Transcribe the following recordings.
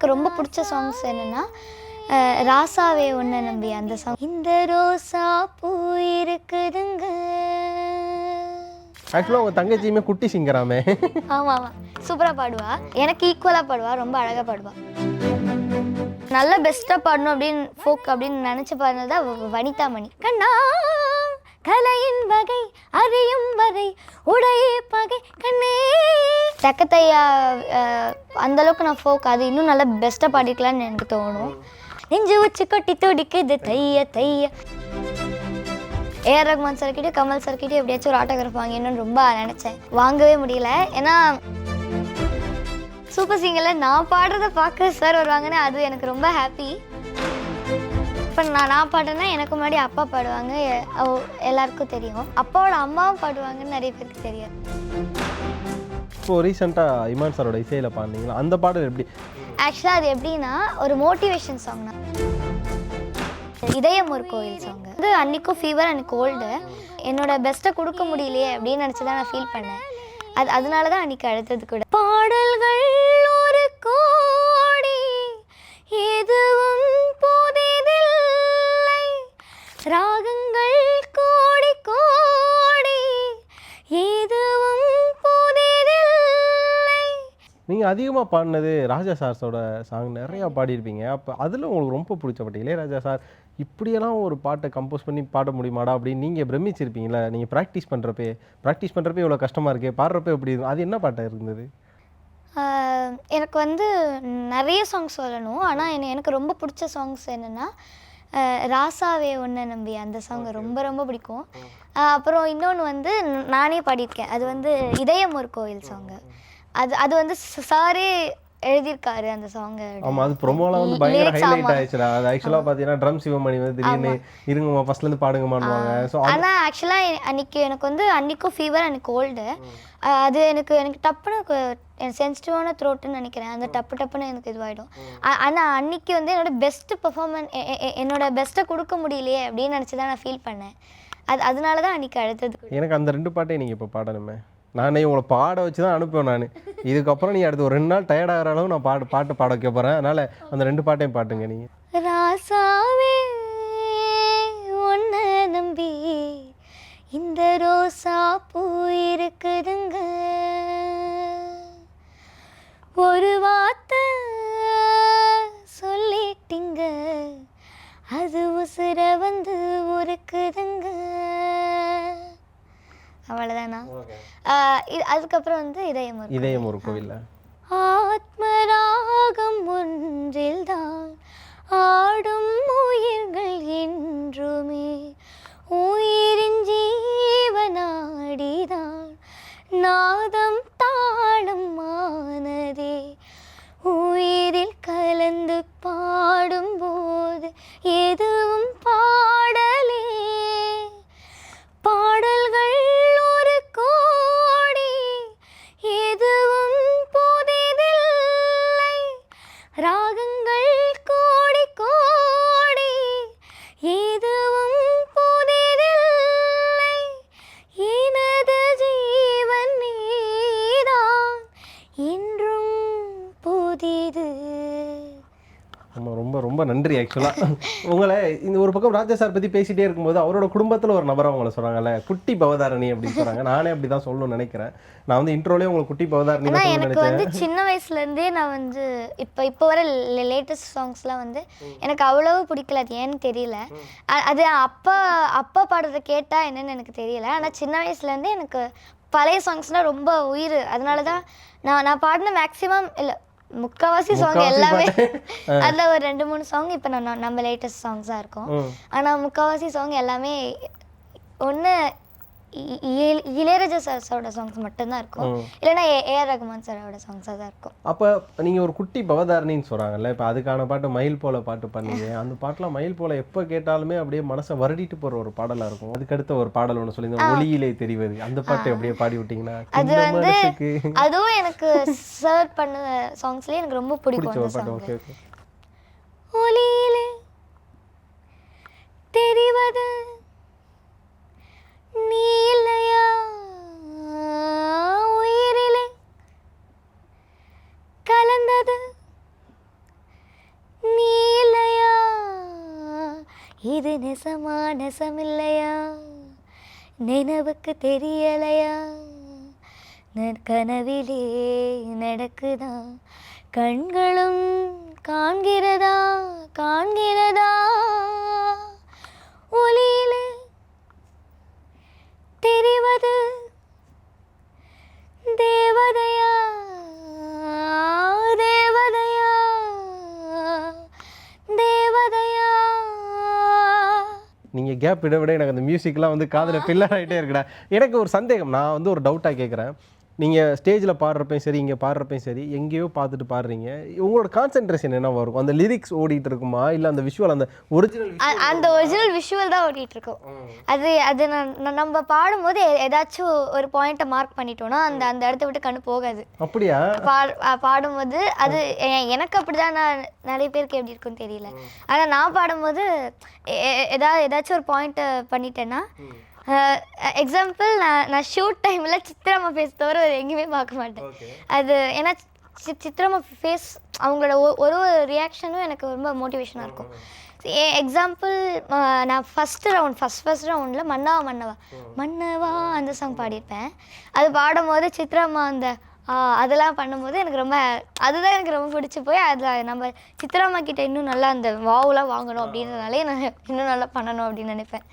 எனக்கு ரொம்ப பிடிச்ச சாங்ஸ் என்னென்னா ராசாவே ஒன்றை நம்பி அந்த சாங் இந்த ரோசா பூ இருக்குதுங்க. ஆக்சுவலாக உங்கள் தங்கச்சியுமே குட்டி சிங்கராமே ஆமாம் ஆமாம் சூப்பராக பாடுவா. எனக்கு ஈக்குவலாக பாடுவா ரொம்ப அழகாக பாடுவா. நல்ல பெஸ்ட்டாக பாடணும் அப்படின்னு ஃபோக் அப்படின்னு நினச்சி பாடினது தான் வனிதா மணி கண்ணா கலையின் வகை அறியும் வரை உடையே பகை கண்ணே. தக்கத்தையா அஹ், அந்த அளவுக்கு நான் ஃபோக் அது இன்னும் நல்லா பெஸ்ட்டாக பாடிக்கலாம்னு எனக்கு தோணும். நெஞ்சு வச்சு கொட்டி துடிக்குது தைய தைய. ஏஆர் ரகுமான் சார்கிட்ட கமல் சார்கிட்ட எப்படியாச்சும் ஒரு ஆட்டோகிராஃப் வாங்கிடணும்னு ரொம்ப நினச்சேன். வாங்கவே முடியல. ஏன்னா சூப்பர் சிங்கரில் நான் பாடுறத பார்க்க சார் வருவாங்கன்னு அது எனக்கு ரொம்ப ஹாப்பி இப்போ நான் நான் பாடுறேன்னா எனக்கு முன்னாடி அப்பா பாடுவாங்க. எல்லாருக்கும் தெரியும். அப்பாவோட அம்மாவும் பாடுவாங்கன்னு நிறைய பேருக்கு தெரியும் இப்போ ரீசெண்டாக இமான் சாரோட இசையில் பாடினீங்களா? அந்த பாடல் எப்படி? ஆக்சுவலாக அது எப்படின்னா ஒரு மோட்டிவேஷன் சாங் தான். இதயம் ஒரு கோயில் சாங் அது அன்னைக்கும் ஃபீவர் அன்னைக்கு கோல்டு என்னோட பெஸ்ட்டை கொடுக்க முடியலையே அப்படின்னு நினச்சி தான் நான் ஃபீல் பண்ணேன். அது அதனால தான் அன்னைக்கு அழுத்தது கூட. பாடல்கள் ஒரு கோடி எதுவும் ராகங்கள் கோடி கோடி எதுவும் நீங்கள் அதிகமாக பாடினது ராஜா சார்ஸோட சாங் நிறையா பாடியிருப்பீங்க. அப்போ அதில் உங்களுக்கு ரொம்ப பிடிச்ச பாட்டு இளையராஜா சார் இப்படியெல்லாம் ஒரு பாட்டை கம்போஸ் பண்ணி பாட முடியுமாடா அப்படின்னு நீங்கள் பிரமிச்சிருப்பீங்களா? நீங்கள் ப்ராக்டிஸ் பண்ணுறப்பே ப்ராக்டிஸ் பண்ணுறப்பே இவ்வளோ கஷ்டமாக இருக்கே பாடுறப்ப எப்படி அது என்ன பாட்டாக இருந்தது? எனக்கு வந்து நிறைய சாங்ஸ் சொல்லணும். ஆனால் என்ன எனக்கு ரொம்ப பிடிச்ச சாங்ஸ் என்னென்னா ராசாவே ஒன்றை நம்பி அந்த சாங் ரொம்ப ரொம்ப பிடிக்கும். அப்புறம் இன்னொன்று வந்து நானே பாடியிருக்கேன். அது வந்து இதயம் ஒரு கோயில் சாங்கு அது அது வந்து சாரே எழுதியிருக்காரு அந்த சாங்கு ஆமாம் அது ப்ரொமோலாம் வந்து பயங்கர ஹைலைட். ஆயிடுச்சுடா. அது ஆக்சுவலாக பார்த்தீங்கன்னா ட்ரம் சிவமணி வந்து திடீர்னு இருங்கம்மா ஃபர்ஸ்ட்லேருந்து பாடுங்கம்மான்னுவாங்க. ஸோ ஆனால் ஆக்சுவலாக அன்னைக்கு எனக்கு வந்து அன்னைக்கும் ஃபீவர் அன்னைக்கு கோல்டு அது எனக்கு எனக்கு டப்புன்னு சென்சிட்டிவான த்ரோட்டுன்னு நினைக்கிறேன். அந்த டப்பு டப்புன்னு எனக்கு இதுவாகிடும் ஆனால் அன்னைக்கு வந்து என்னோட பெஸ்ட் பெர்ஃபார்மன்ஸ் என்னோட பெஸ்ட்டை கொடுக்க முடியலையே அப்படின்னு நினச்சி தான் நான் ஃபீல் பண்ணேன். அது அதனால தான் அன்னைக்கு அழுத்தது எனக்கு அந்த ரெண்டு பாட்டையும் நீங்கள் இப்போ பாடணுமே. நானே உங்களை பாட வச்சு தான் அனுப்புவேன் நான். இதுக்கப்புறம் நீ அடுத்து ஒரு ரெண்டு நாள் டயர்ட் ஆகிற அளவு நான் பாட்டு பாட்டு பாட வைக்க போகிறேன் அதனால் அந்த ரெண்டு பாட்டையும் பாட்டுங்க நீங்கள் ராசாவே உன்னை நம்பி இந்த ரோசா பூ இருக்குதுங்க. ஒரு வார்த்தை சொல்லிட்டீங்க அது உசுர வந்து உருக்குதுங்க. அவ்வளோதானா அதுக்கப்புறம் வந்து இதயம் இதயம் ஒரு கோவிலில் ஆத்மராகம் ஒன்றில்தான் ஆடும் உயிர்கள் என்றுமே. உயிரின் ஜீவனாடிதான் நாதம் தாளம் மானதே உயிரில் கலந்து பாடும்போது எதுவும் ராகங்கள் நன்றி ஆக்சுவலாக உங்களை இந்த ஒரு பக்கம் ராஜா சார் பற்றி பேசிட்டே இருக்கும்போது அவரோட குடும்பத்தில் ஒரு நபரை உங்களை சொல்கிறாங்கல்ல குட்டி பவதாரணி அப்படின்னு சொல்கிறாங்க நானே அப்படி தான் சொல்லணும்னு நினைக்கிறேன். நான் வந்து இன்ட்ரோலேயே உங்களுக்கு குட்டி பவதாரணி தான் எனக்கு வந்து சின்ன வயசுல இருந்தே நான் வந்து இப்போ இப்போ வர லேட்டஸ்ட் சாங்ஸ்லாம் வந்து எனக்கு அவ்வளவு பிடிக்கல. அது ஏன்னு தெரியல. அது அப்பா அப்பா பாடுறத கேட்டா என்னன்னு எனக்கு தெரியல. ஆனா சின்ன வயசுல இருந்தே எனக்கு பழைய சாங்ஸ்னா ரொம்ப உயிர். அதனால தான் நான் நான் பாடின மேக்ஸிமம் இல்ல முக்கால்வாசி சாங் முக்காவாசி எல்லாமே. அதுல ஒரு ரெண்டு மூணு சாங் இப்போ நான் நம்ம லேட்டஸ்ட் சாங்ஸாக இருக்கும். ஆனா முக்கால்வாசி சாங் எல்லாமே ஒன்று இளையராஜா சாரோட சாங்ஸ் மட்டும்தான் இருக்கும். இல்லைன்னா ஏஆர் ரகுமான் சாரோட சாங்ஸாக தான் இருக்கும். அப்போ நீங்கள் ஒரு குட்டி பவதாரணின்னு சொல்கிறாங்கல்ல இப்போ அதுக்கான பாட்டு மயில் போல பாட்டு பண்ணீங்க அந்த பாட்டுலாம் மயில் போல எப்போ கேட்டாலுமே அப்படியே மனசை வருடிட்டு போகிற ஒரு பாடலாக இருக்கும். அதுக்கடுத்த ஒரு பாடல் ஒன்று சொல்லியிருந்தோம் ஒளியிலே தெரிவது. அந்த பாட்டு அப்படியே பாடி விட்டீங்கன்னா அது வந்து அதுவும் எனக்கு சர்வ் பண்ண சாங்ஸ்லேயே எனக்கு ரொம்ப பிடிக்கும் ஓகே ஓகே. ஒளியிலே தெரிவது நீலையா உயிரிலே கலந்தது. நீலையா இது நெசமா நெசமில்லையா? நினைவுக்கு தெரியலையா? நான் கனவிலே நடக்குதா? கண்களும் காண்கிறதா? காண்கிறதா? கேப் விட விட எனக்கு அந்த மியூசிக்லாம் வந்து காதில் ஃபில்லர் ஆகிட்டே இருக்குடா. எனக்கு ஒரு சந்தேகம் நான் வந்து ஒரு டவுட்டாக கேட்குறேன் நீங்க ஸ்டேஜ்ல பாடுறப்பையும் சரி இங்க பாடுறப்பையும் சரி எங்கேயோ பார்த்துட்டு பாடுறீங்க. உங்களோட கான்சென்ட்ரேஷன் என்ன வரும் அந்த லிரிக்ஸ் ஓடிட்டு இருக்குமா? இல்ல அந்த விஷுவல் அந்த ஒரிஜினல் அந்த ஒரிஜினல் விஷுவல் தான் ஓடிட்டு இருக்கும். அது அது நம்ம பாடும்போது ஏதாச்சும் ஒரு பாயிண்ட்டை மார்க் பண்ணிட்டோம்னா அந்த அந்த இடத்த விட்டு கண்ணு போகாது. அப்படியா? பாடும்போது அது எனக்கு அப்படிதான் நான் நிறைய பேருக்கு எப்படி இருக்குன்னு தெரியல. ஆனால் நான் பாடும்போது ஏதாவது ஏதாச்சும் ஒரு பாயிண்ட்டை பண்ணிட்டேன்னா எக்ஸாம்பிள் நான் நான் ஷூட் டைமில் சித்திரம்மா ஃபேஸ் தவிர வேறு எங்கேயுமே பார்க்க மாட்டேன். அது ஏன்னா சி சித்திரம்மா ஃபேஸ் அவங்களோட ஒ- ஒரு ஒரு ரியாக்ஷனும் எனக்கு ரொம்ப மோட்டிவேஷனாக இருக்கும். எக்ஸாம்பிள் நான் ஃபஸ்ட்டு ரவுண்ட் ஃபஸ்ட் ஃபஸ்ட் ரவுண்டில் மன்னவா மன்னவா? மன்னவா அந்த சாங் பாடியிருப்பேன். அது பாடும்போது சித்ராம்மா அந்த அதெல்லாம் பண்ணும்போது எனக்கு ரொம்ப அதுதான் எனக்கு ரொம்ப பிடிச்சி போய் அதில் நம்ம சித்ராம்மா கிட்ட இன்னும் நல்லா அந்த வாவுலாம் வாங்கணும் அப்படின்றதுனாலே நான் இன்னும் நல்லா பண்ணணும் அப்படின்னு நினைப்பேன்.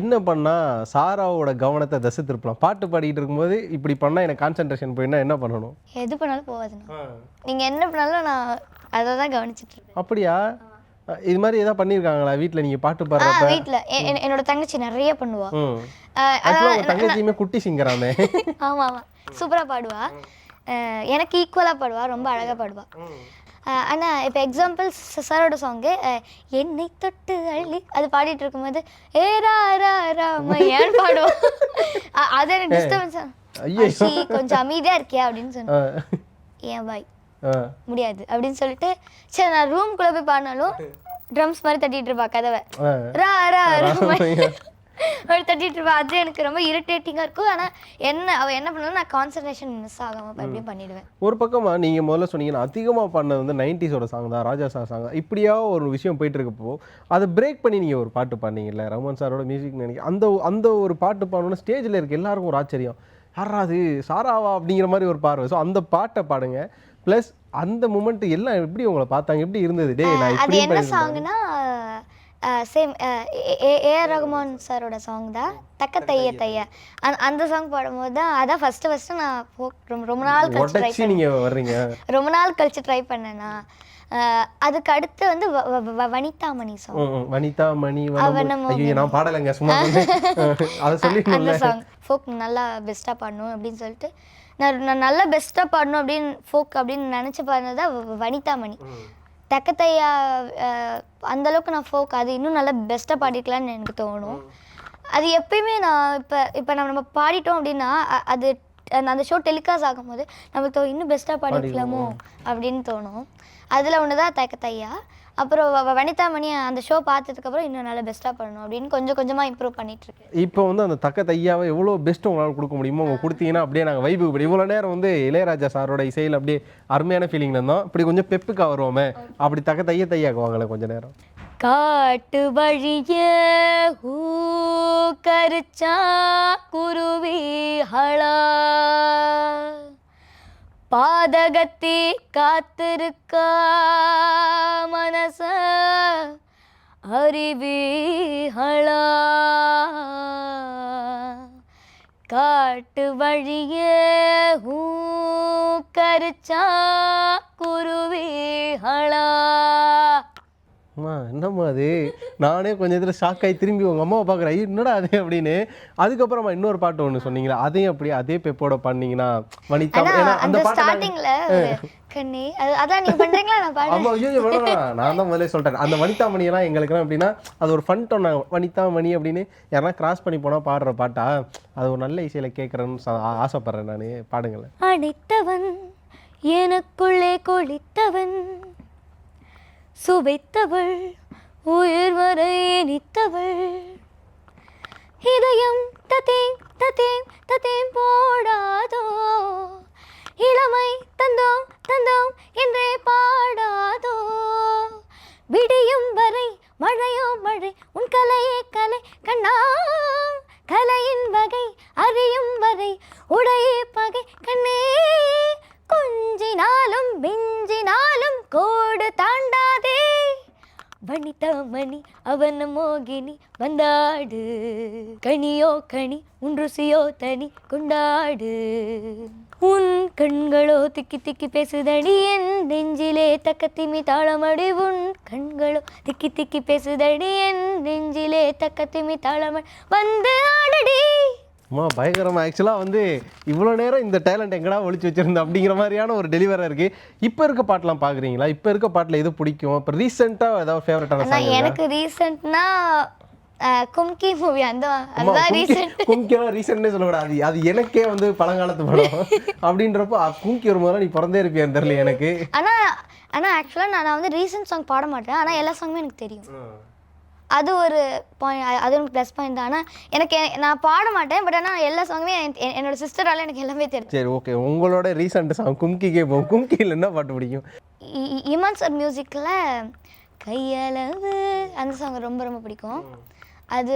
என்ன பண்ணா சாராவோட கவனத்தை திசை திருப்பலாம். பாட்டு பாடிட்டு இருக்கும்போது இப்படி பண்ணா எனக்கு கான்சென்ட்ரேஷன் போயினா என்ன பண்ணணும்? எது பண்ணாலும் போகாதுண்ணா. நீங்கள் என்ன பண்ணாலும் நான் அதை தான் கவனிச்சிட்டு அப்படியா? இது மாதிரி ஏதாவது பண்ணியிருக்காங்களா? வீட்ல நீங்க பாட்டு பாடுறப்ப? வீட்டில் என்னோட தங்கச்சி நிறைய பண்ணுவா. உங்க தங்கச்சியுமே குட்டி சிங்கராமே. ஆமாம் ஆமாம் சூப்பராக பாடுவா. எனக்கு ஈக்குவலாக பாடுவா ரொம்ப அழகாக பாடுவா. அஹ் ஆனா இப்போ எக்ஸாம்பிள் சாரோட சாங்கு என்னை தொட்டு அள்ளி அது பாடிட்டு இருக்கும்போது ஏ ரா ரா ராமையான்னு பாடுவோம். அது எனக்கு டிஸ்டர்பன்ஸ் ஐயோ. கொஞ்சம் அமைதியா இருக்கியா? அப்படின்னு சொன்னேன் ஏன் பாய்? முடியாது. அப்படின்னு சொல்லிட்டு சரி நான் ரூம்குள்ளே போய் பாடினாலும் ட்ரம்ஸ் மாதிரி தட்டிட்டு இருப்பா கதவை. ரா ரா ராமையா அப்படி தட்டிட்டு இருப்பா அது எனக்கு ரொம்ப இரிட்டேட்டிங்காக இருக்கும். ஆனால் என்ன அவள் என்ன பண்ணாலும் நான் கான்சன்ட்ரேஷன் மிஸ் ஆகாமல் அப்படியே பண்ணிடுவேன். ஒரு பக்கமா நீங்க முதல்ல சொன்னீங்கன்னா அதிகமா பண்ணது வந்து நைன்டிஸோட சாங் தான் ராஜா சார் சாங் இப்படியா ஒரு விஷயம் போயிட்டு இருக்கப்போ அதை பிரேக் பண்ணி நீங்க ஒரு பாட்டு பாடினீங்கல்ல ரமன் சாரோட மியூசிக் நினைக்க அந்த அந்த ஒரு பாட்டு பாடணும்னா ஸ்டேஜில் இருக்க எல்லாருக்கும் ஒரு ஆச்சரியம். யாரா அது? சாராவா? அப்படிங்கிற மாதிரி ஒரு பார்வை ஸோ அந்த பாட்டை பாடுங்க. ப்ளஸ் அந்த மூமெண்ட் எல்லாம் எப்படி உங்களை பார்த்தாங்க? எப்படி இருந்தது? டேய் நான் அது இப்படியும் என்ன. சாங்னா சேம் ஏஆர் ரகுமான் சாரோட சாங் தான். தக்க தைய தைய அந்த- அந்த சாங் பாடும்போது தான் அதான் ஃபஸ்ட்டு ஃபஸ்ட்டு நான் ரொம்ப ரொம்ப நாள் கழிச்சு ட்ரை வர்றீங்க. ரொம்ப நாள் கழிச்சு ட்ரை பண்ணேன்னா அதுக்கு அடுத்து வந்து வ- வ- வ- வனிதாமணி சாங். வனிதா மணி ஐயோ நான் பாடலைங்க சும்மா. அதை அந்த சொல்லிடணும்ல. சாங் ஃபோக் நல்லா பெஸ்ட்டாக பாடணும் அப்படின்னு சொல்லிட்டு நான் நான் நல்லா பெஸ்ட்டாக பாடணும் அப்படின்னு ஃபோக் அப்படின்னு நினச்சி பாடினது தான் வ- வனிதாமணி. தக்கத்தையா அஹ், அந்த அளவுக்கு நான் ஃபோக் அது இன்னும் நல்லா பெஸ்ட்டாக பாடிக்கலாம்னு எனக்கு தோணும். அது எப்பயுமே நான் இப்போ இப்போ நம்ம நம்ம பாடிட்டோம் அப்படின்னா அது அந்த- அந்த ஷோ டெலிகாஸ்ட் ஆகும்போது நமக்கு இன்னும் பெஸ்ட்டாக பாடிக்கலாமோ அப்படின்னு தோணும். அதில் ஒன்று தான் தக்கத்தையா அப்புறம் வ- வ- வனிதாமணி அந்த ஷோ பார்த்ததுக்கப்புறம் இன்னும் நல்லா பெஸ்ட்டாக பண்ணணும் அப்படின்னு கொஞ்சம் கொஞ்சமாக இம்ப்ரூவ் பண்ணிட்டு இருக்கேன் இப்போ வந்து அந்த தக்க தையாவை எவ்வளோ பெஸ்ட் உங்களால் கொடுக்க முடியுமோ உங்க கொடுத்தீங்கன்னா அப்படியே நாங்கள் வைப்பு இப்படி இவ்வளோ நேரம் வந்து இளையராஜா சாரோட இசையில் அப்படியே அருமையான ஃபீலிங்ல இருந்தோம். இப்படி கொஞ்சம் பெப்புக்கா வருவோமே. அப்படி தக்க தைய தையாக்குவாங்களே கொஞ்ச நேரம். காட்டு வழிய கருச்சா குருவி ஹளா பாதகத்தே காத்திருக்கா மனச? அறிவிகளா காட்டு வழியே கருச்சா குருவிகளா அம்மா என்னம்மா அது? நானே கொஞ்சம் இதில் ஷாக் ஆகி திரும்பி உங்கள் அம்மாவை பார்க்குறேன். ஐயோ என்னடா அது அப்படின்னு. அதுக்கப்புறமா இன்னொரு பாட்டு ஒன்று சொன்னீங்களா? அதையும் அப்படியே அதே பெப்போட பண்ணீங்கன்னா வனிதா அந்த ஸ்டார்டிங்ல கண்ணே அது அதான் நீங்க பண்றீங்களா? நான் பாடுறேன். ஆமா ஐயோ ஐயோ, வேணாம், வேணாம். நான் தான் முதல்ல சொல்லிட்டேன். அந்த வனிதா எங்களுக்குலாம் எப்படின்னா அது ஒரு ஃபன் டோன் வனிதா மணி அப்படின்னு யாரா கிராஸ் பண்ணி போனா பாடுற பாட்டா? அது ஒரு நல்ல இசையில கேட்கறேன்னு ஆசைப்படுறேன் நான். பாடுங்களேன். அடித்தவன் எனக்குள்ளே கொளித்தவன் சுவைத்தவள் உயிர் வரை இனித்தவள் இதயம் தத்தேம் தத்தேம் தத்தேம் போடாதோ? இளமை தந்தோம் தந்தோம் என்றே பாடாதோ? விடியும் வரை மழையோ மழை உன் கலையே கலை கண்ணா. கலையின் வகை அறியும் வரை உடைய பகை கண்ணே. கொஞ்சினாலும் மிஞ்சினாலும் கோடு தாண்டாதே. வனிதாமணி அவன மோகினி வந்தாடு. கனியோ கனி உன் ருசியோ தனி கொண்டாடு. உன் கண்களோ திக்கி திக்கி பேசுதடி என் நெஞ்சிலே தக்கத்திமி தாளமடி உன் கண்களோ திக்கி திக்கி பேசுதடி என் நெஞ்சிலே தக்கத்திமி தாளமடி. வந்து ஆடடி. அம்மா பயங்கரமா. ஆக்சுவலாக வந்து இவ்வளோ நேரம் இந்த டேலண்ட் எங்கடா ஒளிச்சு வச்சிருந்த அப்படிங்கிற மாதிரியான ஒரு டெலிவராக இருக்கு. இப்போ இருக்க பாட்டெலாம் பார்க்குறீங்களா இப்போ இருக்க பாட்டில் எது பிடிக்கும்? இப்போ ரீசெண்டாக ஏதாவது ஃபேவரட்டான சாங் எனக்கு ரீசெண்ட்னா கும்கி மூவி அந்த அதுதான் ரீசெண்ட் ரீசெண்ட்னே சொல்லக்கூடாது. அது எனக்கே வந்து பழங்காலத்து படம். அப்படின்றப்போ கும்கி ஒரு முதல்ல நீ பிறந்தே இருப்பியான்னு தெரியல எனக்கு. ஆனா ஆனா ஆக்சுவலாக நான் வந்து ரீசெண்ட் சாங் பாட மாட்டேன். ஆனா எல்லா சாங்குமே எனக்கு தெரியும். அது ஒரு பாயிண்ட் அது எனக்கு ப்ளஸ் பாயிண்ட் தான். ஆனால் எனக்கு நான் பாட மாட்டேன் பட் ஆனால் எல்லா சாங்குமே என்- என்- என்னோட சிஸ்டரால எனக்கு எல்லாமே தெரியும். சரி ஓகே உங்களோட ரீசெண்ட் சாங் கும்கிக்கே போகும் கும்கியில் என்ன பாட்டு பிடிக்கும்? இமான் சார் மியூசிக்கில் கையளவு அந்த சாங் ரொம்ப ரொம்ப பிடிக்கும். அது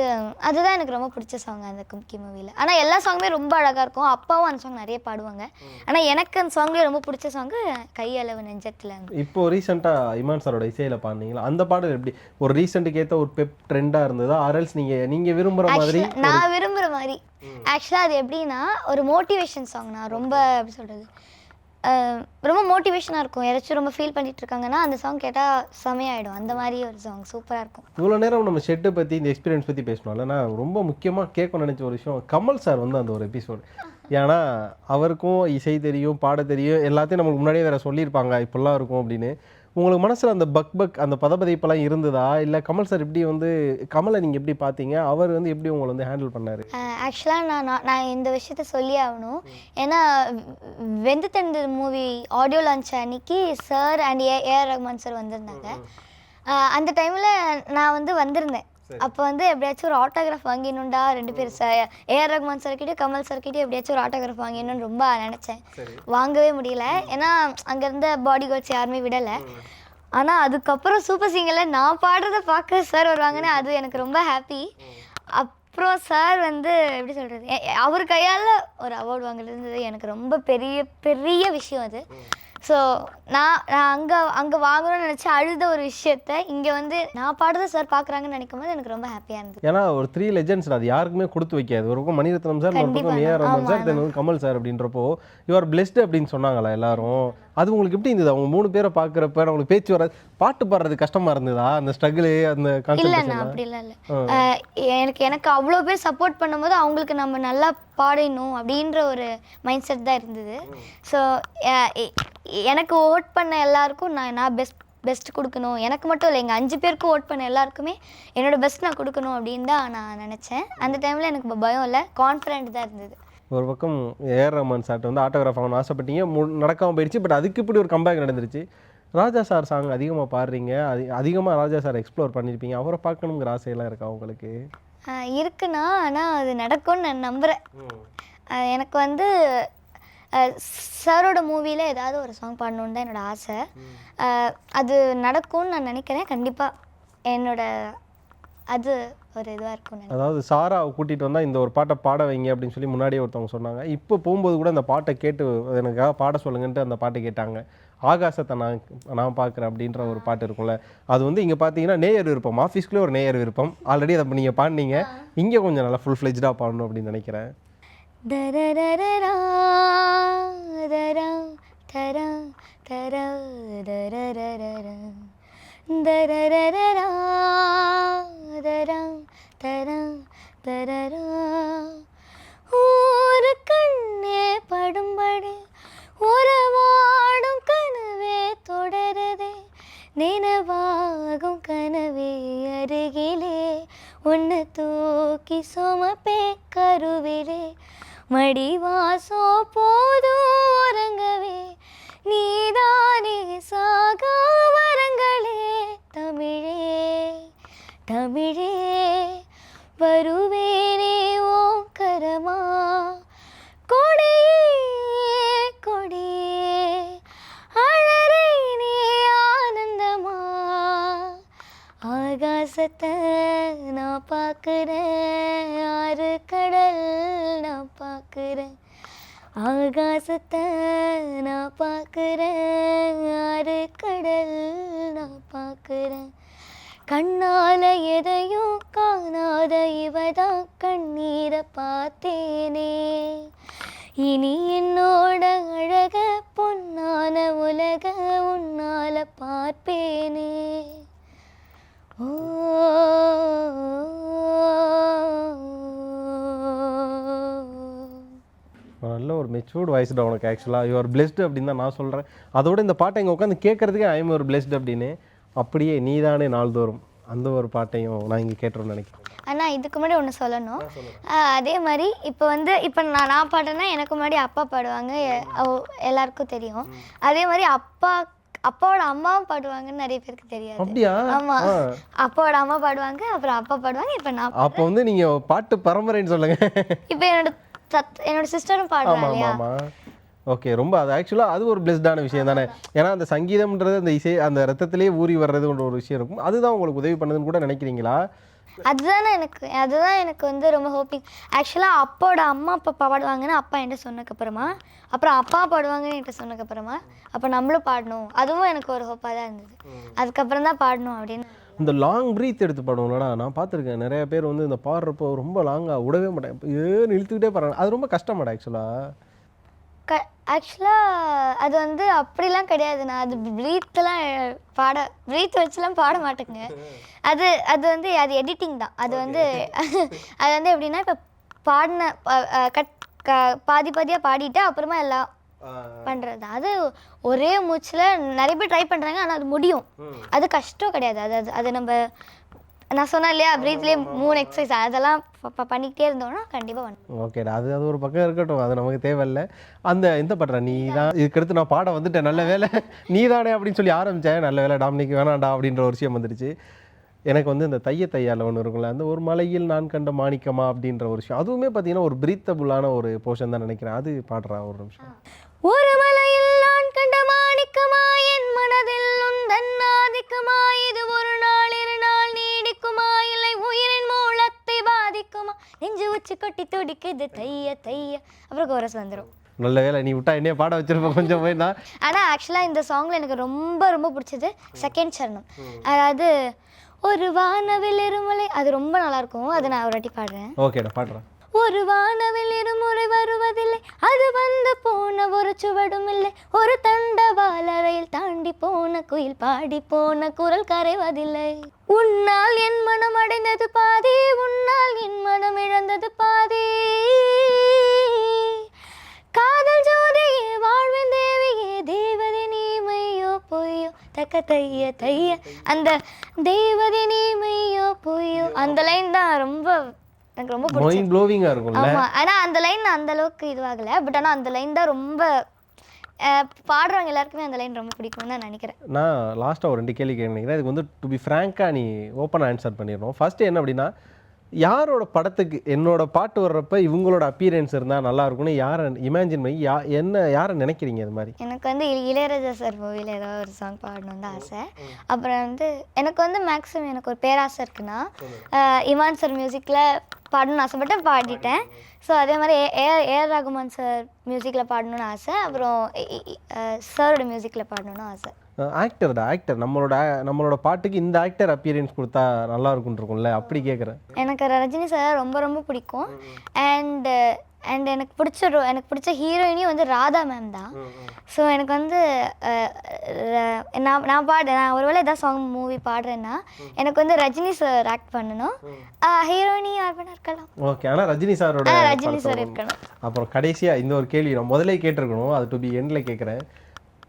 அதுதான் எனக்கு ரொம்ப பிடிச்ச சாங் அந்த கும்கி மூவியில் ஆனால் எல்லா சாங்குமே ரொம்ப அழகாக இருக்கும். அப்பாவும் அந்த சாங் நிறைய பாடுவாங்க. ஆனால் எனக்கு அந்த சாங்லேயே ரொம்ப பிடிச்ச சாங்கு கையளவு நெஞ்சத்தில். இப்போ ரீசெண்டாக இமான் சாரோட இசையில் பாடினீங்களா? அந்த பாடல் எப்படி? ஒரு ரீசெண்ட்டுக்கு ஏற்ற ஒரு பெப் ட்ரெண்டாக இருந்ததா? ஆர்எல்ஸ் நீங்கள் நீங்கள் விரும்புகிற மாதிரி நான் விரும்புகிற மாதிரி. ஆக்சுவலாக அது எப்படின்னா ஒரு மோட்டிவேஷன் சாங் நான் ரொம்ப எப்படி சொல்கிறது ரொம்ப மோட்டிவேஷனாக இருக்கும். யாராச்சும் ரொம்ப ஃபீல் பண்ணிட்டு இருக்காங்கன்னா அந்த சாங் கேட்டால் செமையாயிடும். அந்த மாதிரி ஒரு சாங் சூப்பராக இருக்கும். இவ்வளோ நேரம் நம்ம ஷெட்டை பற்றி இந்த எக்ஸ்பீரியன்ஸ் பற்றி பேசணும்ல நான் ரொம்ப முக்கியமாக கேட்க நினச்ச ஒரு விஷயம் கமல் சார் வந்து அந்த ஒரு எபிசோடு ஏன்னா அவருக்கும் இசை தெரியும் பாட தெரியும் எல்லாத்தையும் நமக்கு முன்னாடியே வேறு சொல்லியிருப்பாங்க. இப்படிலாம் இருக்கும் அப்படின்னு. உங்களுக்கு மனசில் அந்த பக் பக் அந்த பதபதைப்பெல்லாம் இருந்ததா? இல்லை கமல் சார் எப்படி வந்து கமலை நீங்கள் எப்படி பார்த்தீங்க அவர் வந்து எப்படி உங்களை வந்து ஹேண்டில் பண்ணார்? ஆக்சுவலாக நான் நான் நான் இந்த விஷயத்த சொல்லி ஆகணும். ஏன்னா வெந்து தண்டு மூவி ஆடியோ லான்ச் அன்னைக்கு sir and A A R Rahman sir வந்திருந்தாங்க. அந்த டைமில் நான் வந்து வந்திருந்தேன். அப்போ வந்து எப்படியாச்சும் ஒரு ஆட்டோகிராஃப் வாங்கிடணும்டா ரெண்டு பேர் சார் ஏஆர் ரஹ்மான் சார்கிட்டயும் கமல் சார்கிட்டயும் எப்படியாச்சும் ஒரு ஆட்டோகிராஃப் வாங்கிடணும்னு ரொம்ப நினச்சேன். வாங்கவே முடியல. ஏன்னா அங்கே இருந்த பாடி கார்ட்ஸ் யாருமே விடலை. ஆனால் அதுக்கப்புறம் சூப்பர் சிங்கரில் நான் பாடுறத பார்க்க சார் வருவாங்கன்னு அது எனக்கு ரொம்ப ஹாப்பி அப்புறம் சார் வந்து எப்படி சொல்கிறது அவர் கையால் ஒரு அவார்டு வாங்குறது எனக்கு ரொம்ப பெரிய பெரிய விஷயம் அது. ஸோ நான் நான் அங்கே அங்கே வாங்கணும்னு நினச்சி அழுத ஒரு விஷயத்த இங்கே வந்து நான் பாடுறத சார் பார்க்குறாங்கன்னு நினைக்கும் போது எனக்கு ரொம்ப ஹாப்பியாக இருந்தது. ஏன்னா ஒரு த்ரீ லெஜெண்ட்ஸ் அது யாருக்குமே கொடுத்து வைக்காது. ஒரு பக்கம் மணிரத்னம் சார் ஒரு பக்கம். ஏஆர் ரஹ்மான் சார் தென் வந்து கமல் சார் அப்படின்றப்போ யூஆர் பிளெஸ்டு அப்படின்னு சொன்னாங்களா எல்லாரும்? அது உங்களுக்கு எப்படி இருந்தது? அவங்க மூணு பேரை பார்க்குறப்ப உங்களுக்கு பேச்சு வராது பாட்டு பாடுறது கஷ்டமா இருந்ததா? அந்த ஸ்ட்ரகிள் அந்த இல்லைண்ணா கான்சன்ட்ரேஷன் அப்படிலாம் இல்லை. எனக்கு எனக்கு அவ்வளோ பேர் சப்போர்ட் பண்ணும்போது அவங்களுக்கு நம்ம நல்லா பாடணும் அப்படின்ற ஒரு மைண்ட் செட் தான் இருந்தது. ஸோ எனக்கு ஓட் பண்ண எல்லாருக்கும் நான் நான் பெஸ்ட் பெஸ்ட் கொடுக்கணும். எனக்கு மட்டும் இல்லை எங்கள் அஞ்சு பேருக்கும் ஓட் பண்ண எல்லாருக்குமே என்னோட பெஸ்ட் நான் கொடுக்கணும் அப்படின்னு தான் நான் நினச்சேன். அந்த டைமில் எனக்கு பயம் இல்லை கான்ஃபிடென்ட் தான் இருந்தது. ஒரு பக்கம் ஏஆர் ரஹ்மான் சார்ட்ட வந்து ஆட்டோகிராஃப் ஆகணும்னு ஆசைப்பட்டீங்க. மு- நடக்காம போயிடுச்சு பட் அதுக்கு இப்படி ஒரு கம்பேக் நடந்துருச்சு. ராஜா சார் சாங் அதிகமாக பாடுறீங்க அது அதிகமாக ராஜா சார் எக்ஸ்ப்ளோர் பண்ணியிருப்பீங்க அவரை பார்க்கணுங்கிற ஆசையெல்லாம் இருக்கா உங்களுக்கு? இருக்குண்ணா ஆனால் அது நடக்கும்னு நான் நம்புகிறேன் எனக்கு வந்து சாரோட மூவியில் ஏதாவது ஒரு சாங் பாடணுன்னு தான் என்னோட ஆசை. அது நடக்கும்னு நான் நினைக்கிறேன். கண்டிப்பாக என்னோட அது ஒரு இதுவாக இருக்கும் அதாவது சாரா கூட்டிகிட்டு வந்தால் இந்த ஒரு பாட்டை பாட வைங்க அப்படின்னு சொல்லி முன்னாடியே ஒருத்தவங்க சொன்னாங்க. இப்போ போகும்போது கூட அந்த பாட்டை கேட்டு எனக்காக பாட சொல்லுங்கன்ட்டு அந்த பாட்டை கேட்டாங்க. ஆகாசத்தை நான் நான் பார்க்குறேன் அப்படின்ற ஒரு பாட்டு இருக்கும்ல. அது வந்து இங்கே பார்த்தீங்கன்னா நேயர் விருப்பம். ஆஃபீஸ்க்குள்ளே ஒரு நேயர் விருப்பம். ஆல்ரெடி அதை நீங்கள் பாடினீங்க. இங்கே கொஞ்சம் நல்லா ஃபுல் ஃப்ளெஜ்டாக பாடணும் அப்படின்னு நினைக்கிறேன். தரரரரரா, தரா, தரா, தரா, தரரரரரா. தரரரரா, தரா, தரா, தரரா. ஒரு கண்ணே படும்படி ஒரு வாடும் கனவே தொடருதே நினைவாகும் கனவே அருகிலே உன்னை தூக்கி சுமப்பே கருவிலே மடிவாசோ போதும் உறங்கவே நீதானே சாகா வரங்களே. தமிழே தமிழே வருவேனே ஓம் கரமா. கொடியே கொடியே அழறேனே ஆனந்தமா. ஆகாசத்தை நான் பார்க்குறேன். மெச்சூர்டு வாய்ஸ் உனக்கு ஆக்சுவலாக யூஆர் பிளெஸ்டு அப்படின்னு தான் நான் சொல்கிறேன் அதோட இந்த பாட்டை இங்கே உட்காந்து கேட்கறதுக்கே ஐ எம் ஒரு பிளெஸ்டு அப்படின்னு அப்படியே நீதானே நாள்தோறும் அந்த ஒரு பாட்டையும் நான் இங்கே கேட்டுருன்னு நினைக்கிறேன். அண்ணா இதுக்கு முன்னாடி ஒன்று சொல்லணும். அதே மாதிரி இப்போ வந்து இப்போ நான் நான் பாடுறேன்னா எனக்கு முன்னாடி அப்பா பாடுவாங்க. எல்லாருக்கும் தெரியும். அதே மாதிரி அப்பா அப்பாவோட அம்மாவும் பாடுவாங்கன்னு நிறைய பேருக்கு தெரியாது. அப்படியா? ஆமா. அப்பாவோட அம்மா பாடுவாங்க அப்புறம் அப்பா பாடுவாங்க இப்போ நான் அப்போ வந்து நீங்கள் பாட்டு பரம்பரைன்னு சொல்லுங்க. இப்போ என்னோட தத் என்னோட சிஸ்டரும் ஆமாம் இல்லையா? ஆமாம் ஓகே ரொம்ப அது ஆக்சுவலாக அது ஒரு பிளெஸ்டான விஷயம் தானே. ஏன்னா அந்த சங்கீதம்ன்றது அந்த இசை அந்த ரத்தத்திலேயே ஊறி வர்றதுன்ற ஒரு விஷயம் இருக்கும். அதுதான் உங்களுக்கு உதவி பண்ணுதுன்னு கூட நினைக்கிறீங்களா? அதுதானே எனக்கு அதுதான் எனக்கு வந்து ரொம்ப ஹோப்பிங் ஆக்சுவலாக அப்பாவோட அம்மா அப்பா பாடுவாங்கன்னு அப்பா என்கிட்ட சொன்னதுக்கப்புறமா அப்புறம் அப்பா பாடுவாங்கன்னு என்கிட்ட சொன்னதுக்கப்புறமா அப்போ நம்மளும் பாடணும். அதுவும் எனக்கு ஒரு ஹோப்பாக தான் இருந்தது. அதுக்கப்புறம் தான் பாடணும் அப்படின்னு. இந்த லாங் ப்ரீத் எடுத்து பாடுவோம்லடா நான் பார்த்துருக்கேன். நிறைய பேர் வந்து இந்த பாடுறப்போ ரொம்ப லாங்காக விடவே மாட்டேன் ஏன்னு இழுத்துக்கிட்டே பாடுறாங்க. அது ரொம்ப கஷ்டமாடா ஆக்சுவலாக க ஆக்சுவலாக அது வந்து அப்படிலாம் கிடையாது. நான் அது ப்ரீத்தெலாம் பாட ப்ரீத் வச்சுலாம் பாட மாட்டேங்க. அது அது வந்து அது எடிட்டிங் தான். அது வந்து அது வந்து எப்படின்னா இப்போ பாடின கட் க- பாதி பாதியாக பாடிட்டு அப்புறமா எல்லாம் பண்ணுறது அது ஒரே மூச்சில் நிறைய பேர் ட்ரை பண்ணுறாங்க ஆனால் அது முடியும். அது கஷ்டம் கிடையாது. அது அது அது நம்ம நான் சொன்னேன் இல்லையா ப்ரீத்லேயே மூணு எக்ஸசைஸ் அதெல்லாம் பண்ணிக்கிட்டே இருந்தோம்னா கண்டிப்பாக பண்ண ஓகேடா அது அது ஒரு பக்கம் இருக்கட்டும். அது நமக்கு தேவையில்ல. அந்த இந்த பண்ற நீ தான் இதுக்கடுத்து நான் பாட வந்துட்டேன். நல்ல வேலை நீ தானே அப்படின்னு சொல்லி ஆரம்பித்தேன் நல்ல வேலை டாமினிக்கு வேணாண்டா அப்படின்ற ஒரு விஷயம் வந்துடுச்சு எனக்கு வந்து இந்த தைய தையால ஒன்று இருக்கும்ல அந்த ஒரு மலையில் நான் கண்ட மாணிக்கமா அப்படின்ற ஒரு விஷயம். அதுவுமே பார்த்தீங்கன்னா ஒரு பிரீத்தபுளான ஒரு போர்ஷன் தான் நினைக்கிறேன். அது பாடுறா ஒரு நிமிஷம். ஒரு மலையில் நான் கண்ட மாணிக்கமா என் மனதில் உந்தன் ஆதிக்கமா இது ஒரு நாள் இரு நாள் நீடிக்குமா இல்லை உயிரின் மூலத்தை பாதிக்குமா? நெஞ்சு வச்சு கொட்டி துடிக்குது தைய தைய. அப்புறம் கோரஸ் வந்துடும் நல்ல வேலை நீ விட்டா என்னைய பாட வச்சிருப்ப கொஞ்சம் போய் நான். ஆனால் ஆக்சுவலாக இந்த சாங்கில் எனக்கு ரொம்ப ரொம்ப பிடிச்சது செகண்ட் சரணம். அதாவது ஒரு வானவில் இருமலை அது ரொம்ப நல்லா இருக்கும். அதை நான் ஒரு வாட்டி பாடுறேன். ஓகேடா பாடுறேன். ஒரு வானவில் இருமுறை வருவதில்லை. அது வந்து போன ஒரு சுவடும் இல்லை. ஒரு தண்டவாளரையில் தாண்டி போன குயில் பாடி போன குரல் கரைவதில்லை. உன்னால் என் மனம் அடைந்தது பாதி உன்னால் என் மனம் இழந்தது பாதி. காதல் ஜோதியே வாழ்வின் தேவியே தேவதை நீமையோ பொய்யோ தக்க தைய தைய அந்த தேவதை நீமையோ பொய்யோ. அந்த லைன் தான் ரொம்ப எனக்கு ரொம்ப மைண்ட் ப்ளோவிங்காக இருக்கும்ல? ஆமா. ஆனா அந்த லைன் அந்த அளவுக்கு இதுவாகல. பட் ஆனா அந்த லைன் தான் ரொம்ப பாடுறவங்க எல்லாருக்குமே அந்த லைன் ரொம்ப பிடிக்கும்னு நான் நினைக்கிறேன். நான் லாஸ்ட்டாக ஒரு ரெண்டு கேள்வி கேட்குறேன் இதுக்கு வந்து டு பி ஃப்ராங்காக நீ ஓப்பன் ஆன்சர் பண்ணிடணும். ஃபர்ஸ்ட் என்ன அப்படின்னா யாரோட படத்துக்கு என்னோட பாட்டு வர்றப்ப இவங்களோட அப்பியரன்ஸ் இருந்தால் நல்லா இருக்கும்னு யாரை இமேஜின் பண்ணி யா என்ன யாரை நினைக்கிறீங்க இது மாதிரி? எனக்கு வந்து இள- இளையராஜா சார் மூவியில் ஏதாவது ஒரு சாங் பாடணும்னு தான் ஆசை. அப்புறம் வந்து எனக்கு வந்து மேக்ஸிமம் எனக்கு ஒரு பேராசை இருக்குன்னா இமான் சார் மியூசிக்கில் பாடணும்னு ஆசைப்பட்டேன் பாடிட்டேன். ஸோ அதே மாதிரி ஏ ஏஆர் ரகுமான் சார் மியூசிக்கில் பாடணும்னு ஆசை. அப்புறம் சாரோட மியூசிக்கில் பாடணும்னு ஆசை. ஆக்டர்டா ஆக்டர் நம்மளோட நம்மளோட பாட்டுக்கு இந்த ஆக்டர் அப்பியரன்ஸ் கொடுத்தா நல்லா இருக்கும்னு இருக்கும்ல அப்படி கேட்குறேன் எனக்கு ரஜினி சார் ரொம்ப ரொம்ப பிடிக்கும். அண்ட் அண்ட் எனக்கு பிடிச்ச ரொ- எனக்கு பிடிச்ச ஹீரோயினியும் வந்து ராதா மேம் தான். ஸோ எனக்கு வந்து நான் நான் பாடு நான் ஒருவேளை ஏதாவது சாங் மூவி பாடுறேன்னா எனக்கு வந்து ரஜினி சார் ஆக்ட் பண்ணணும். ஹீரோயினி யார் வேணா இருக்கலாம். ஓகே ஆனால் ரஜினி சாரோட ரஜினி சார் வந்து- இருக்கணும். அப்புறம் கடைசியாக இந்த ஒரு கேள்வி நான் முதல்ல கேட்டிருக்கணும். அது டு பி எண்டில் கேட்குறேன்.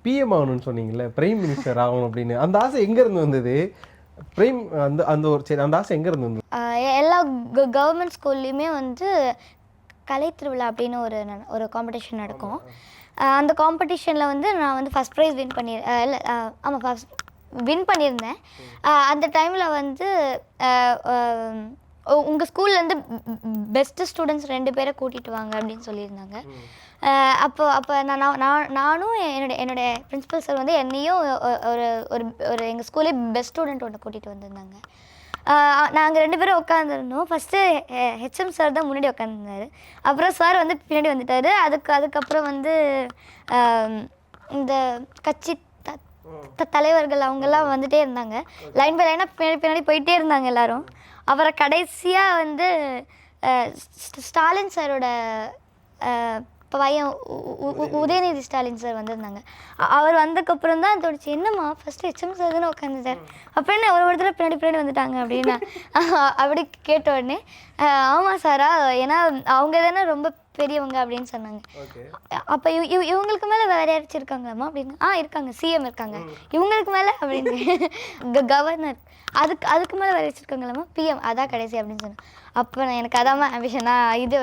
பிஎம் ஆகணும்னு சொன்னீங்கல்ல பிரைம் மினிஸ்டர் ஆகணும் அப்படின்னு. அந்த ஆசை எங்கேருந்து வந்தது? பிரைம் அந்த அந்த ஒரு சரி அந்த ஆசை எங்கேருந்து எ- எல்லா கவர்மெண்ட் ஸ்கூல்லையுமே வந்து கலை திருவிழா அப்படின்னு ஒரு ந- ஒரு காம்படிஷன் நடக்கும். அந்த காம்படிஷனில் வந்து நான் வந்து ஃபஸ்ட் ப்ரைஸ் வின் பண்ணி இல்லை ஆமாம் ஃபஸ்ட் வின் பண்ணியிருந்தேன். அந்த டைமில் வந்து உங்கள் ஸ்கூல்லேருந்து பெஸ்ட்டு ஸ்டூடெண்ட்ஸ் ரெண்டு பேரை கூட்டிகிட்டு வாங்க அப்படின்னு சொல்லியிருந்தாங்க. அப்போ அப்போ நான் நான் நான் நானும் என்னோட என்னோட பிரின்சிபல் சார் வந்து என்னையும் ஒரு ஒரு ஒரு எங்கள் ஸ்கூலே பெஸ்ட் ஸ்டூடெண்ட் ஒன்று கூட்டிகிட்டு வந்திருந்தாங்க. நாங்கள் ரெண்டு பேரும் உட்காந்துருந்தோம் ஃபஸ்ட்டு ஹெச்எம் சார் தான் முன்னாடி உட்காந்துருந்தாரு அப்புறம் சார் வந்து பின்னாடி வந்துட்டார். அதுக்கு அதுக்கப்புறம் வந்து இந்த கட்சி த- தலைவர்கள் அவங்கெல்லாம் வந்துகிட்டே இருந்தாங்க. லைன் பை லைனாக பின்னாடி பின்னாடி போயிட்டே இருந்தாங்க எல்லாரும். அப்புறம் கடைசியாக வந்து ஸ்டாலின் சாரோட அஹ், பையன் உதயநிதி. ஸ்டாலின் சார் வந்திருந்தாங்க. அவர் வந்ததுக்கப்புறம் தான் தோணுச்சு. என்னம்மா ஃபஸ்ட்டு ஹெச்எம் சார் தானே உட்காந்துட்டார் அப்போ என்ன ஒரு தடவை பின்னாடி பின்னாடி வந்துட்டாங்க அப்படின்னு? அப்படி கேட்ட உடனே ஆமாம் சாரா ஏன்னா அவங்க தானே ரொம்ப பெரியவங்க அப்படின்னு சொன்னாங்க. அப்போ இவ இவ- இவங்களுக்கு மேலே வேற யாராச்சும் இருக்காங்களாம்மா அப்படின்னு? ஆ இருக்காங்க சிஎம் இருக்காங்க. இவங்களுக்கு மேலே அப்படின்னு. கவர்னர் அதுக்கு அதுக்கு மேலே வேற யாராச்சும் பிஎம் அதான் கடைசி அப்படின்னு சொன்னேன். அப்போ நான் எனக்கு அதாம்மா ஆம்பிஷனா இது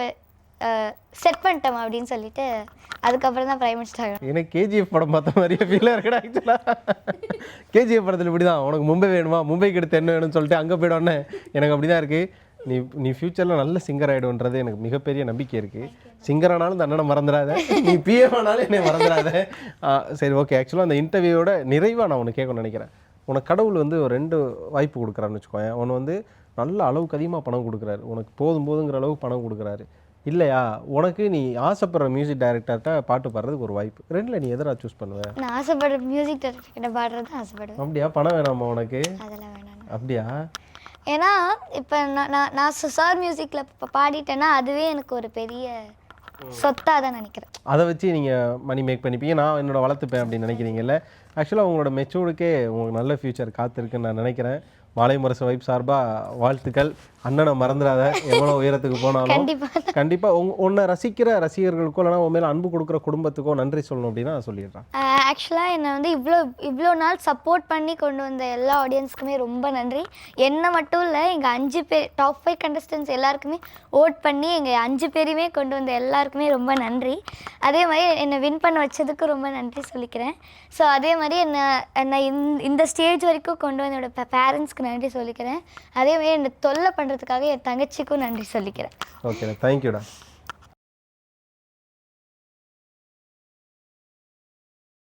செட் பண்ணிட்டோம் அப்படின்னு சொல்லிட்டு அதுக்கப்புறம் தான் பிரைம் மினிஸ்டர் எனக்கு கேஜிஎஃப் படம் பார்த்த மாதிரியே ஃபீலாக இருக்குடா ஆக்சுவலாக கேஜிஎஃப் படத்தில் இப்படி தான் உனக்கு மும்பை வேணுமா? மும்பைக்கு எடுத்து என்ன வேணும்னு சொல்லிட்டு அங்கே போய்டோன்னே எனக்கு அப்படி தான் இருக்குது நீ நீ ஃப்யூச்சரில் நல்ல சிங்கர் ஆகிடுன்றது எனக்கு மிகப்பெரிய நம்பிக்கை இருக்குது சிங்கர் ஆனாலும் இந்த அண்ணனை மறந்துடாத. நீ பிஎம் ஆனாலும் என்னை மறந்துடாத. சரி ஓகே ஆக்சுவலாக அந்த இன்டர்வியூவோட நிறைவாக நான் உனக்கு கேட்கணும்னு நினைக்கிறேன். உனக்கு கடவுள் வந்து ஒரு ரெண்டு வாய்ப்பு கொடுக்குறான்னு வச்சுக்கோயேன். அவன் வந்து நல்ல அளவுக்கு அதிகமாக பணம் கொடுக்குறாரு. உனக்கு போதும் போதுங்கிற அளவுக்கு பணம் கொடுக்குறாரு. இல்லையா? உனக்கு நீ ஆசைப்படுற மியூசிக் டைரக்டர்கிட்ட பாட்டு பாடுறதுக்கு ஒரு வாய்ப்பு. ரெண்டில் நீ எதிராக சூஸ் பண்ணுவ? நான் ஆசைப்படுற மியூசிக் டைரக்டர் பாடுறது ஆசைப்படுவேன். அப்படியா? பணம் வேணாமா உனக்கு? அதெல்லாம் வேணாம். அப்படியா? ஏன்னா இப்போ நான் நான் நான் சார் மியூசிக்கில் இப்போ பாடிட்டேன்னா அதுவே எனக்கு ஒரு பெரிய சொத்தாக தான் நினைக்கிறேன். அதை வச்சு நீங்கள் மணி மேக் பண்ணிப்பீங்க. நான் என்னோட வளர்த்துப்பேன் அப்படின்னு நினைக்கிறீங்கல்ல? ஆக்சுவலாக உங்களோட மெச்சூர்டுக்கே உங்களுக்கு நல்ல ஃபியூச்சர் காத்திருக்குன்னு நான் நினைக்கிறேன். மாலை முரசு வைப் சார்பாக வாழ்த்துக்கள். அண்ணனை மறந்துடாத எவ்வளோ உயரத்துக்கு போனாலும். கண்டிப்பாக உங் உன்னை ரசிக்கிற ரசிகர்களுக்கோ இல்லைனா உன் மேலே அன்பு கொடுக்குற குடும்பத்துக்கோ நன்றி சொல்லணும் அப்படின்னா நான் சொல்லிடுறேன். ஆக்சுவலாக என்னை வந்து இவ்வளோ இவ்வளோ நாள் சப்போர்ட் பண்ணி கொண்டு வந்த எல்லா ஆடியன்ஸ்க்குமே ரொம்ப நன்றி. என்னை மட்டும் இல்லை எங்கள் அஞ்சு பேர் டாப் ஃபைவ் கண்டஸ்டன்ஸ் எல்லாருக்குமே ஓட் பண்ணி எங்கள் அஞ்சு பேரையுமே கொண்டு வந்த எல்லாருக்குமே ரொம்ப நன்றி. அதே மாதிரி என்னை வின் பண்ண வச்சதுக்கு ரொம்ப நன்றி சொல்லிக்கிறேன். ஸோ அதே மாதிரி என்னை என்னை இந்த இந்த ஸ்டேஜ் வரைக்கும் கொண்டு வந்த என்னோட பேரண்ட்ஸ்க்கு நன்றி சொல்லிக்கிறேன். அதே மாதிரி என்னை தொல்லை பண்ணுறதுக்காக என் தங்கச்சிக்கும் நன்றி சொல்லிக்கிறேன். ஓகேடா தேங்க்யூடா